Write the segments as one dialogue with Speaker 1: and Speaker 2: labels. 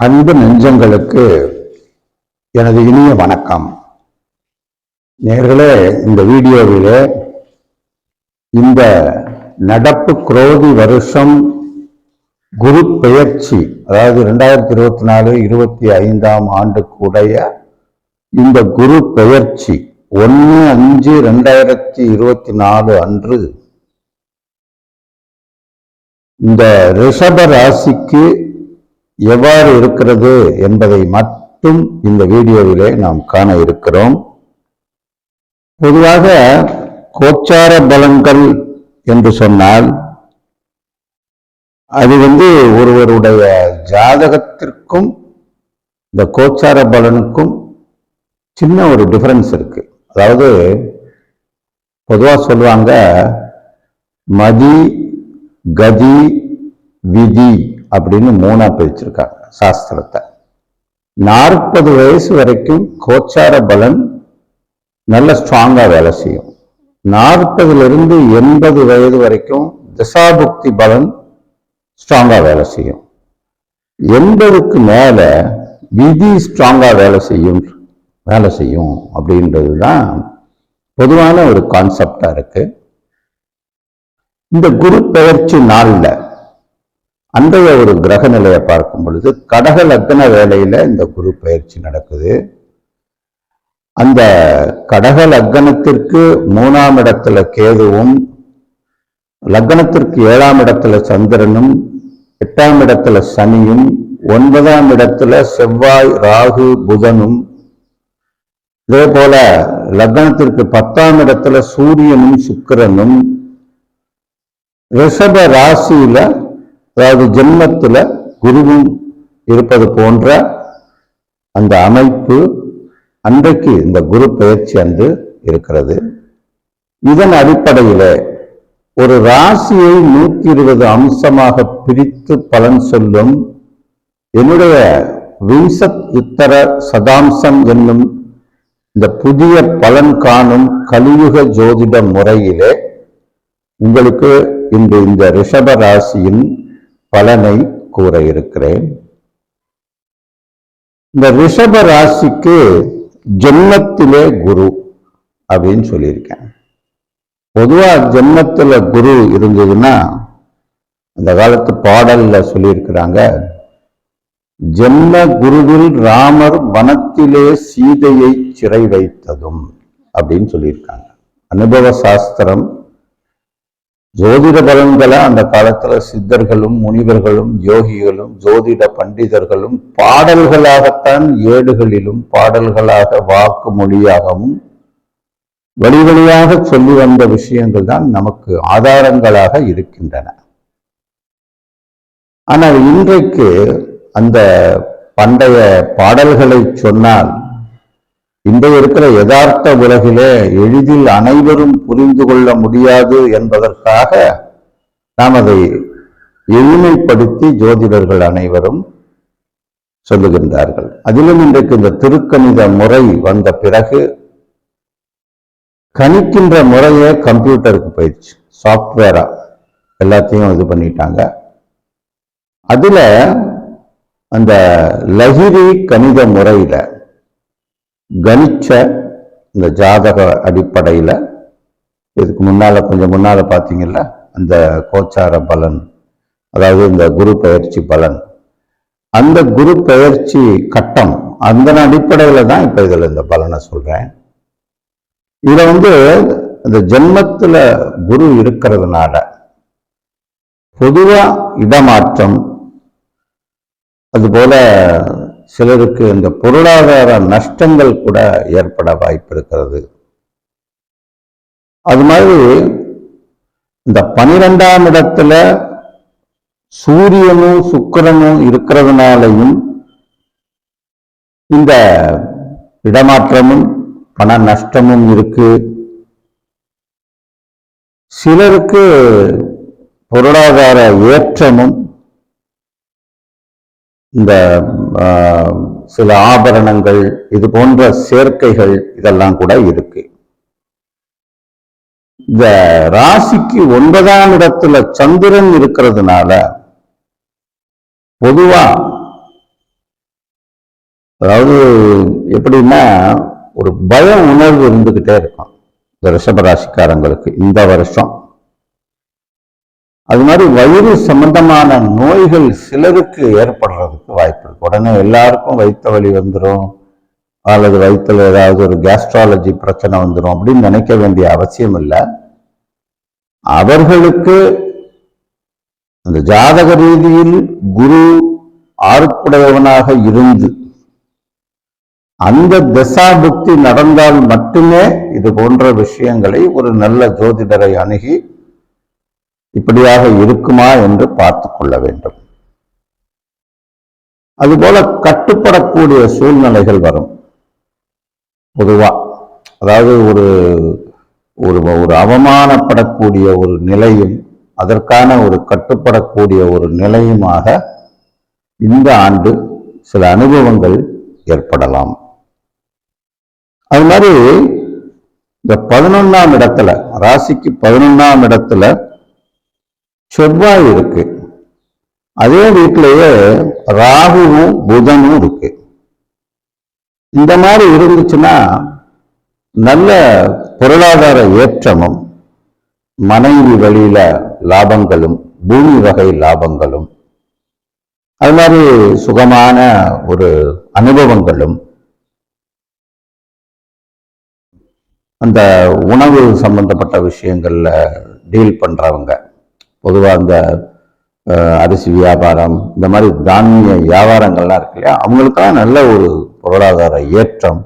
Speaker 1: அன்பு நெஞ்சங்களுக்கு எனது இனிய வணக்கம். நேர்களே இந்த வீடியோவில் இந்த நடப்பு குரோதி வருஷம் குரு பெயர்ச்சி அதாவது ரெண்டாயிரத்தி இருபத்தி நாலு இருபத்தி ஐந்தாம் ஆண்டுக்குடைய இந்த குரு பெயர்ச்சி ஒன்று அஞ்சு ரெண்டாயிரத்தி இருபத்தி நாலு அன்று இந்த ரிஷப ராசிக்கு எவ்வாறு இருக்கிறது என்பதை மட்டும் இந்த வீடியோவிலே நாம் காண இருக்கிறோம். பொதுவாக கோச்சார பலன்கள் என்று சொன்னால் அது வந்து ஒருவருடைய ஜாதகத்திற்கும் இந்த கோச்சார பலனுக்கும் சின்ன ஒரு டிஃபரன்ஸ் இருக்கு. அதாவது பொதுவாக சொல்லுவாங்க மதி கதி விதி. அப்படின்னு மூணா பிரிச்சிருக்காங்க சாஸ்திரத்தை. நாற்பது வயசு வரைக்கும் கோச்சார பலன் நல்ல ஸ்ட்ராங்கா வேலை செய்யும். நாற்பதுல இருந்து எண்பது வயது வரைக்கும் திசாபுக்தி பலன் ஸ்ட்ராங்கா வேலை செய்யும். எண்பதுக்கு மேல விதி ஸ்ட்ராங்கா வேலை செய்யும் வேலை செய்யும் அப்படின்றது தான் பொதுவான ஒரு கான்செப்டா இருக்கு. இந்த குரு பெயர்ச்சி நாள்ல அன்றைய ஒரு கிரக நிலையை பார்க்கும் பொழுது கடக லக்ன வேலையில இந்த குரு பயிற்சி நடக்குது. அந்த கடக லக்னத்திற்கு மூணாம் இடத்துல கேதுவும் லக்னத்திற்கு ஏழாம் இடத்துல சந்திரனும் எட்டாம் இடத்துல சனியும் ஒன்பதாம் இடத்துல செவ்வாய் ராகு புதனும். இதே போல லக்னத்திற்கு பத்தாம் இடத்துல சூரியனும் சுக்கிரனும். ரிஷப ராசியில அதாவது ஜென்மத்தில் குருவும் இருப்பது போன்ற அந்த அமைப்பு அன்றைக்கு இந்த குரு பயிற்சி அன்று இருக்கிறது. இதன் அடிப்படையில் ஒரு ராசியை நூத்தி இருபது அம்சமாக பிரித்து பலன் சொல்லும் என்னுடைய விம்சத் உத்தர சதாம்சம் என்னும் இந்த புதிய பலன் காணும் கலியுக ஜோதிட முறையிலே உங்களுக்கு இன்று இந்த ரிஷப ராசியின் பலனை கூற இருக்கிறேன். இந்த ரிஷப ராசிக்கு ஜென்மத்திலே குரு அப்படின்னு சொல்லியிருக்கேன். பொதுவா ஜென்மத்துல குரு இருந்ததுன்னா அந்த காலத்து பாடலில் சொல்லியிருக்கிறாங்க ஜென்ம குருவில் ராமர் வனத்திலே சீதையை சிறை வைத்ததும் அப்படின்னு சொல்லியிருக்காங்க. அனுபவ சாஸ்திரம் ஜோதிட பலன்களை அந்த காலத்துல சித்தர்களும் முனிவர்களும் யோகிகளும் ஜோதிட பண்டிதர்களும் பாடல்களாகத்தான் ஏடுகளிலும் பாடல்களாக வாக்கு மொழியாகவும் வழி வழியாக சொல்லி வந்த விஷயங்கள் தான் நமக்கு ஆதாரங்களாக இருக்கின்றன. ஆனால் இன்றைக்கு அந்த பண்டைய பாடல்களை சொன்னால் இன்றைய இருக்கிற யதார்த்த உலகிலே எளிதில் அனைவரும் புரிந்து கொள்ள முடியாது என்பதற்காக நாம் அதை எளிமைப்படுத்தி ஜோதிடர்கள் அனைவரும் சொல்லுகின்றார்கள். அதிலும் இன்றைக்கு இந்த திருக்கணித முறை வந்த பிறகு கணிக்கின்ற முறையே கம்ப்யூட்டருக்கு போயிடுச்சு. சாஃப்ட்வேரா எல்லாத்தையும் இது பண்ணிட்டாங்க. அதுல அந்த லகிரி கணித முறையில கணிச்ச இந்த ஜாதக அடிப்படையில இதுக்கு முன்னால கொஞ்சம் முன்னால பார்த்தீங்கல்ல அந்த கோச்சார பலன் அதாவது இந்த குரு பயிற்சி பலன். அந்த குரு பயிற்சி கட்டம் அந்த அடிப்படையில தான் இப்போ இதில் இந்த பலனை சொல்றேன். இதில் வந்து இந்த ஜென்மத்துல குரு இருக்கிறதுனால பொதுவாக இடமாற்றம் அதுபோல் சிலருக்கு இந்த பொருளாதார நஷ்டங்கள் கூட ஏற்பட வாய்ப்பு இருக்கிறது அது மாதிரி இந்த பனிரெண்டாம் இடத்துல சூரியனும் சுக்கரனும் இருக்கிறதுனாலையும் இந்த இடமாற்றமும் பண நஷ்டமும் இருக்கு. சிலருக்கு பொருளாதார ஏற்றமும் இந்த ஆஹ், சில ஆபரணங்கள் இது போன்ற சேர்க்கைகள் இதெல்லாம் கூட இருக்கு. இந்த ராசிக்கு ஒன்பதாம் இடத்துல சந்திரன் இருக்கிறதுனால பொதுவா அதாவது எப்படின்னா ஒரு பய உணர்வு இருந்துகிட்டே இருக்கும். இந்த ரிஷபராசிக்காரங்களுக்கு இந்த வருஷம். அது மாதிரி வயிறு சம்பந்தமான நோய்கள் சிலருக்கு ஏற்படுறதுக்கு வாய்ப்பு இருக்கு. உடனே எல்லாருக்கும் வயிற்று வலி வந்துடும் அல்லது வயிற்றுல ஏதாவது ஒரு கேஸ்ட்ராலஜி பிரச்சனை வந்துடும் அப்படின்னு நினைக்க வேண்டிய அவசியம் இல்லை. அவர்களுக்கு அந்த ஜாதக ரீதியில் குரு ஆர்ப்புடையவனாக இருந்து அந்த தசாபுக்தி நடந்தால் மட்டுமே இது போன்ற விஷயங்களை ஒரு நல்ல ஜோதிடரை அணுகி இப்படியாக இருக்குமா என்று பார்த்து கொள்ள வேண்டும். அதுபோல கட்டுப்படக்கூடிய சூழ்நிலைகள் வரும். பொதுவா அதாவது ஒரு ஒரு ஒரு அவமானப்படக்கூடிய ஒரு நிலையும் அதற்கான ஒரு கட்டுப்படக்கூடிய ஒரு நிலையுமாக இந்த ஆண்டு சில அனுபவங்கள் ஏற்படலாம். அது மாதிரி இந்த பதினொன்னாம் இடத்துல ராசிக்கு பதினொன்னாம் இடத்துல செவ்வாய் இருக்கு. அதே வீட்டிலேயே ராகுவும் புதனும் இருக்கு. இந்த மாதிரி இருந்துச்சுன்னா நல்ல பொருளாதார ஏற்றமும் மனைவி வழியில லாபங்களும் பூமி வகை லாபங்களும் அது மாதிரி சுகமான ஒரு அனுபவங்களும் அந்த உணவு சம்பந்தப்பட்ட விஷயங்கள்ல டீல் பண்றவங்க பொதுவாக அந்த அரிசி வியாபாரம் இந்த மாதிரி தானிய வியாபாரங்கள்லாம் இருக்கு இல்லையா? அவங்களுக்கெல்லாம் நல்ல ஒரு பொருளாதார ஏற்றம்.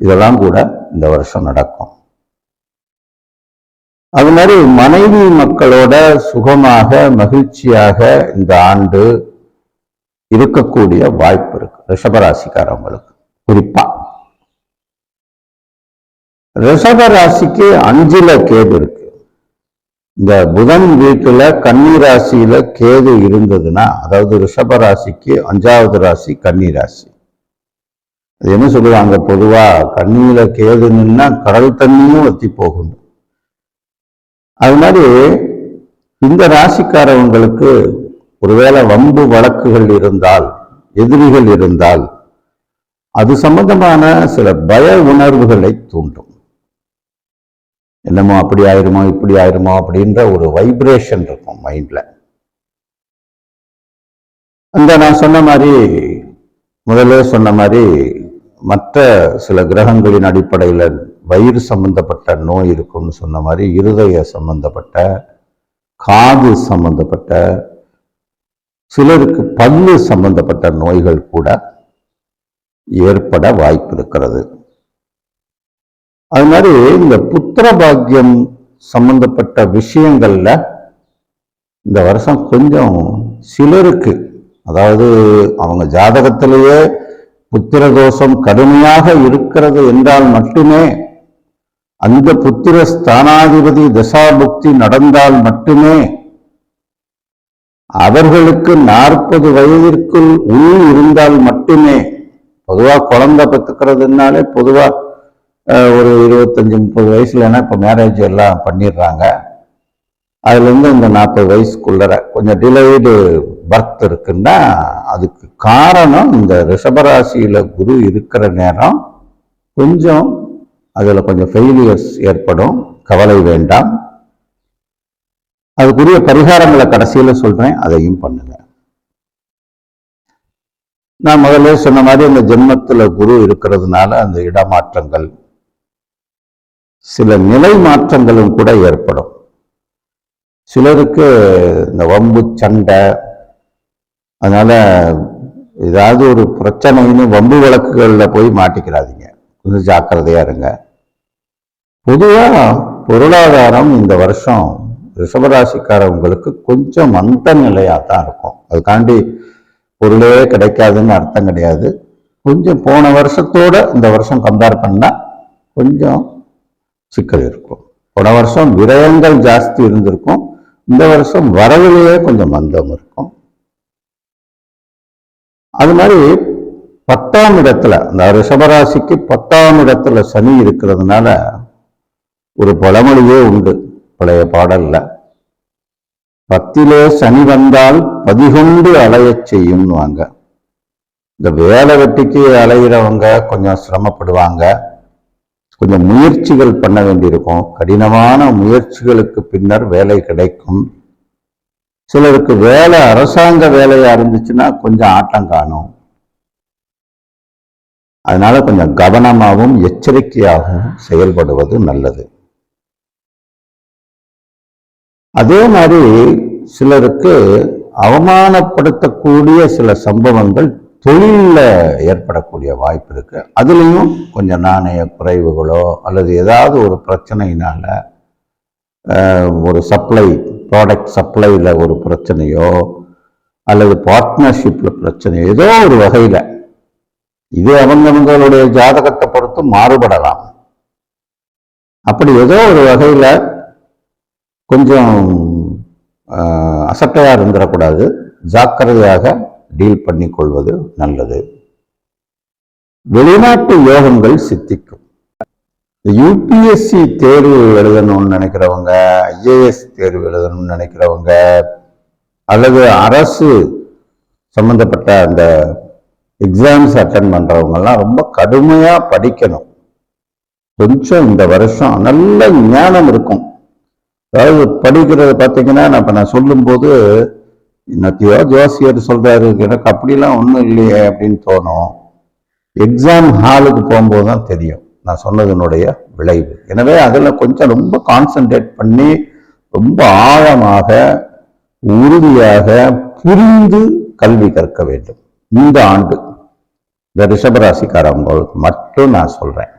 Speaker 1: இதெல்லாம் கூட இந்த வருஷம் நடக்கும். அது மாதிரி மனைவி மக்களோட சுகமாக மகிழ்ச்சியாக இந்த ஆண்டு இருக்கக்கூடிய வாய்ப்பு இருக்கு. ரிஷபராசிக்காரவங்களுக்கு. குறிப்பா. ரிஷபராசிக்கு அஞ்சில கேது இருக்கு. இந்த புதன் வீட்டுல கன்னி ராசியில கேது இருந்ததுன்னா அதாவது ரிஷப ராசிக்கு அஞ்சாவது ராசி கன்னி ராசி அது என்ன சொல்லுவாங்க? பொதுவா கேது நின்னா கடல் தண்ணியும் வத்தி போகும். அது மாதிரி இந்த ராசிக்காரவங்களுக்கு ஒருவேளை வம்பு வழக்குகள் இருந்தால் எதிரிகள் இருந்தால் அது சம்பந்தமான சில பய உணர்வுகளை தூண்டும். என்னமோ அப்படி ஆயிருமோ இப்படி ஆயிருமோ அப்படின்ற ஒரு வைப்ரேஷன் இருக்கும் மைண்டில் அந்த நான் சொன்ன மாதிரி முதல்ல சொன்ன மாதிரி மற்ற சில கிரகங்களின் அடிப்படையில் வயிறு சம்பந்தப்பட்ட நோய் இருக்கும்னு சொன்ன மாதிரி இருதய சம்பந்தப்பட்ட காது சம்பந்தப்பட்ட சிலருக்கு பல்லு சம்பந்தப்பட்ட நோய்கள் கூட ஏற்பட வாய்ப்பு இருக்கிறது. அது மாதிரி இந்த புத்திர பாக்கியம் சம்பந்தப்பட்ட விஷயங்கள்ல இந்த வருஷம் கொஞ்சம் சிலருக்கு அதாவது அவங்க ஜாதகத்திலேயே புத்திர தோஷம் கடுமையாக இருக்கிறது என்றால் மட்டுமே அந்த புத்திர ஸ்தானாதிபதி தசாபுக்தி நடந்தால் மட்டுமே அவர்களுக்கு நாற்பது வயதிற்குள் உள் இருந்தால் மட்டுமே பொதுவா குழந்தை பெற்றுக்கிறதுனாலே பொதுவா ஒரு இருபத்தஞ்சி முப்பது வயசுலன்னா இப்போ மேரேஜ் எல்லாம் பண்ணிடுறாங்க. அதுலேருந்து இந்த நாற்பது வயசுக்குள்ளர கொஞ்சம் டிலேடு பர்த் இருக்குன்னா அதுக்கு காரணம் இந்த ரிஷபராசியில் குரு இருக்கிற நேரம் கொஞ்சம் அதில் கொஞ்சம் ஃபெயிலியர்ஸ் ஏற்படும். கவலை வேண்டாம். அதுக்குரிய பரிகாரங்களை கடைசியில் சொல்கிறேன் அதையும் பண்ணுங்க. நான் முதல்ல சொன்ன மாதிரி அந்த ஜென்மத்தில் குரு இருக்கிறதுனால அந்த இடமாற்றங்கள் சில நிலை மாற்றங்களும் கூட ஏற்படும். சிலருக்கு இந்த வம்பு சண்டை அதனால் ஏதாவது ஒரு பிரச்சனைன்னு வம்பு வழக்குகளில் போய் மாட்டிக்கிறாதீங்க. கொஞ்சம் ஜாக்கிரதையாக இருங்க. பொதுவாக பொருளாதாரம் இந்த வருஷம் ரிஷபராசிக்காரவங்களுக்கு கொஞ்சம் மந்த நிலையாக தான் இருக்கும். அதுக்காண்டி பொருளே கிடைக்காதுன்னு அர்த்தம் கிடையாது. கொஞ்சம் போன வருஷத்தோட இந்த வருஷம் கம்பேர் பண்ணால் கொஞ்சம் சிக்கல் இருக்கும். போன வருஷம் விரயங்கள் ஜாஸ்தி இருந்திருக்கும். இந்த வருஷம் வரவிலேயே கொஞ்சம் மந்தம் இருக்கும். அது மாதிரி பத்தாம் இடத்துல இந்த ரிஷபராசிக்கு பத்தாம் இடத்துல சனி இருக்கிறதுனால ஒரு பழமொழியே உண்டு. பழைய பாடல்ல பத்திலே சனி வந்தால் பதிகொண்டு அலையச் செய்யும் வாங்க இந்த வேலை வெட்டிக்கு அலையிறவங்க கொஞ்சம் சிரமப்படுவாங்க. கொஞ்சம் முயற்சிகள் பண்ண வேண்டியிருக்கும். கடினமான முயற்சிகளுக்கு பின்னர் வேலை கிடைக்கும். சிலருக்கு வேலை அரசாங்க வேலையா இருந்துச்சுன்னா கொஞ்சம் ஆட்டம் காணும். அதனால கொஞ்சம் கவனமாகவும் எச்சரிக்கையாகவும் செயல்படுவது நல்லது. அதே மாதிரி சிலருக்கு அவமானப்படுத்தக்கூடிய சில சம்பவங்கள் தொழிலில் ஏற்படக்கூடிய வாய்ப்பு இருக்குது அதுலேயும் கொஞ்சம் நாணய குறைவுகளோ அல்லது ஏதாவது ஒரு பிரச்சனையினால் ஒரு சப்ளை ப்ராடக்ட் சப்ளையில் ஒரு பிரச்சனையோ அல்லது பார்ட்னர்ஷிப்பில் பிரச்சனையோ ஏதோ ஒரு வகையில் இது அவங்கவங்களுடைய ஜாதகத்தை பொறுத்து மாறுபடலாம். அப்படி ஏதோ ஒரு வகையில் கொஞ்சம் அசட்டையாக இருந்துடக்கூடாது ஜாக்கிரதையாக டீல் பண்ணி கொள்வது நல்லது. வெளிநாட்டு யோகங்கள் சித்திக்கும். யூபிஎஸ்சி தேர்வு எழுதணும்னு நினைக்கிறவங்க ஐஏஎஸ் தேர்வு எழுதணும்னு நினைக்கிறவங்க அல்லது அரசு சம்பந்தப்பட்ட அந்த எக்ஸாம்ஸ் அட்டன் பண்ணுறவங்கெல்லாம் ரொம்ப கடுமையா படிக்கணும். கொஞ்சம் இந்த வருஷம் நல்ல ஞானம் இருக்கும். அதாவது படிக்கிறது பார்த்தீங்கன்னா நான் இப்போ நான் சொல்லும்போது என்னத்தையோ ஜோசியர் சொல்றாரு எனக்கு அப்படிலாம் ஒன்றும் இல்லையே அப்படின்னு தோணும். எக்ஸாம் ஹாலுக்கு போகும்போது தான் தெரியும். நான் சொன்னதனுடைய விளைவு. எனவே அதில் கொஞ்சம் ரொம்ப கான்சென்ட்ரேட் பண்ணி ரொம்ப ஆழமாக உறுதியாக புரிந்து கல்வி கற்க வேண்டும். இந்த ஆண்டு இந்த ரிஷபராசிக்காரவங்களுக்கு மட்டும் நான் சொல்றேன்.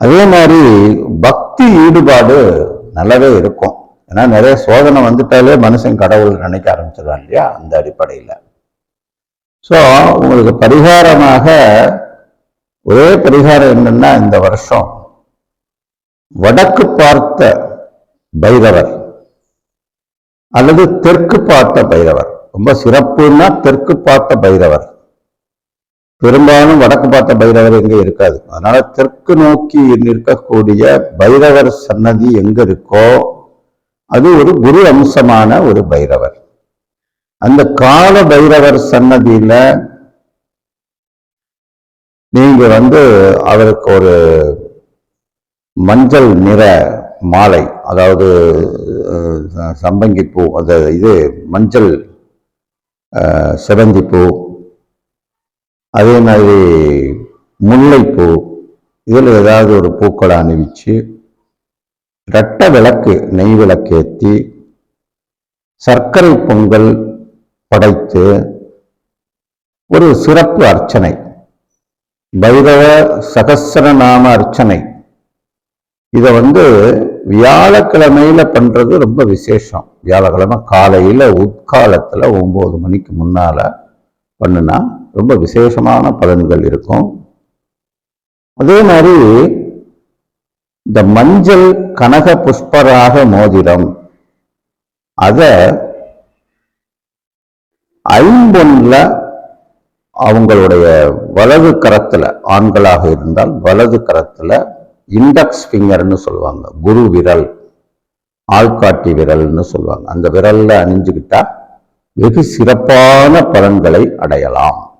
Speaker 1: அதே மாதிரி பக்தி ஈடுபாடு நல்லாவே இருக்கும். ஏன்னா நிறைய சோதனை வந்துட்டாலே மனுஷன் கடவுள் நினைக்க ஆரம்பிச்சிடலாம் இல்லையா? அந்த அடிப்படையில். ஸோ உங்களுக்கு பரிகாரமாக ஒரே பரிகாரம் என்னன்னா இந்த வருஷம் வடக்கு பார்த்த பைரவர் அல்லது தெற்கு பார்த்த பைரவர். ரொம்ப சிறப்புன்னா தெற்கு பார்த்த பைரவர். பெரும்பாலும் வடக்கு பார்த்த பைரவர் எங்க இருக்காது. அதனால தெற்கு நோக்கி நிற்கக்கூடிய பைரவர் சன்னதி எங்க இருக்கோ அது ஒரு குரு அம்சமான ஒரு பைரவர். அந்த கால பைரவர் சன்னதியில நீங்க வந்து அவருக்கு ஒரு மஞ்சள் நிற மாலை அதாவது சம்பங்கிப்பூ சம்பங்கி பூ அந்த இது மஞ்சள் அஹ், பூ அதே மாதிரி முல்லைப்பூ இதில் ஏதாவது ஒரு பூக்களை அணிவிச்சு இரட்ட விளக்கு நெய் விளக்கேற்றி சர்க்கரை பொங்கல் படைத்து ஒரு சிறப்பு அர்ச்சனை. பைரவ சகஸ்ரநாம அர்ச்சனை. இதை வந்து வியாழக்கிழமையில பண்றது ரொம்ப விசேஷம். வியாழக்கிழமை காலையில உட்காலத்துல ஒன்பது மணிக்கு முன்னால பண்ணுனா ரொம்ப விசேஷமான பலன்கள் இருக்கும். அதே மாதிரி இந்த மஞ்சள் கனக புஷ்பராக மோதிரம். அத ஐம்பொன்ல அவங்களுடைய வலது கரத்துல ஆண்களாக இருந்தால் வலது கரத்துல இண்டெக்ஸ் ஃபிங்கர்னு சொல்லுவாங்க. குரு விரல் ஆள்காட்டி விரல்னு சொல்லுவாங்க. அந்த விரல்ல அணிஞ்சுக்கிட்டா வெகு சிறப்பான பலன்களை அடையலாம்.